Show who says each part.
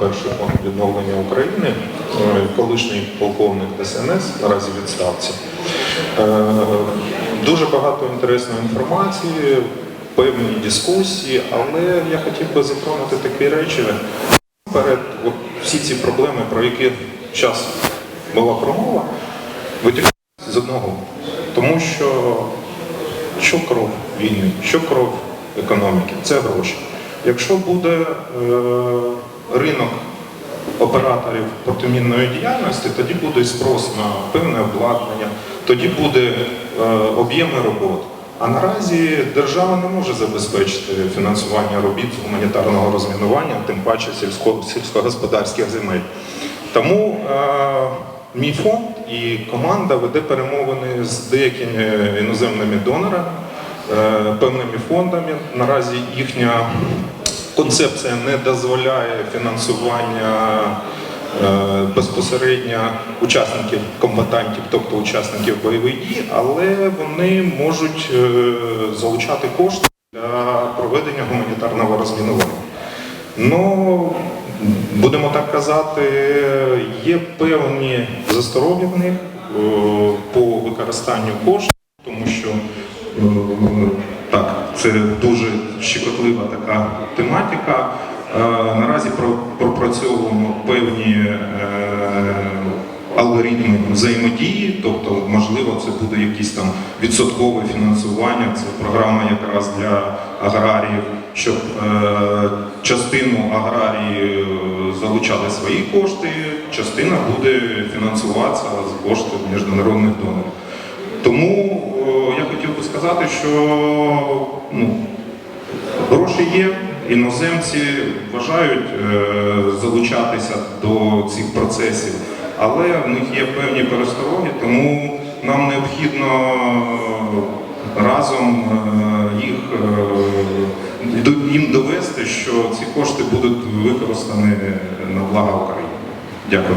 Speaker 1: перший фонд відновлення України, е, колишній полковник ДСНС, наразі відставці. Е, Дуже багато інтересної інформації, певні дискусії, але я хотів би затронути такі речі. Перед всі ці проблеми, про які зараз була промова, виділяються з одного. Тому що що кров війни, що кров економіки, це гроші. Якщо буде е, операторів протимінної діяльності, тоді буде спрос на певне обладнання, тоді буде е, об'єми робот. А наразі держава не може забезпечити фінансування робіт гуманітарного розмінування, тим паче сільсько- сільськогосподарських земель. Тому е, мій фонд і команда веде перемовини з деякими іноземними донорами, е, певними фондами. Наразі їхня концепція не дозволяє фінансування безпосередньо учасників комбатантів, тобто учасників бойових дій, але вони можуть е, залучати кошти для проведення гуманітарного розмінування. Ну, будемо так казати, є певні застороги в них е, по використанню коштів, тому що е, так, це дуже щекотлива така тематика. Е, Наразі про- пропрацьовуємо певні е, алгоритми взаємодії, тобто, можливо, це буде якесь там відсоткове фінансування. Це програма якраз для аграріїв, щоб е, частину аграрії залучали свої кошти, частина буде фінансуватися з коштів міжнародних донорів. Тому я хотів би сказати, що ну, Гроші є, іноземці бажають е, залучатися до цих процесів, але в них є певні перестороги, тому нам необхідно разом е, їх е, їм довести, що ці кошти будуть використані на благо України. Дякую.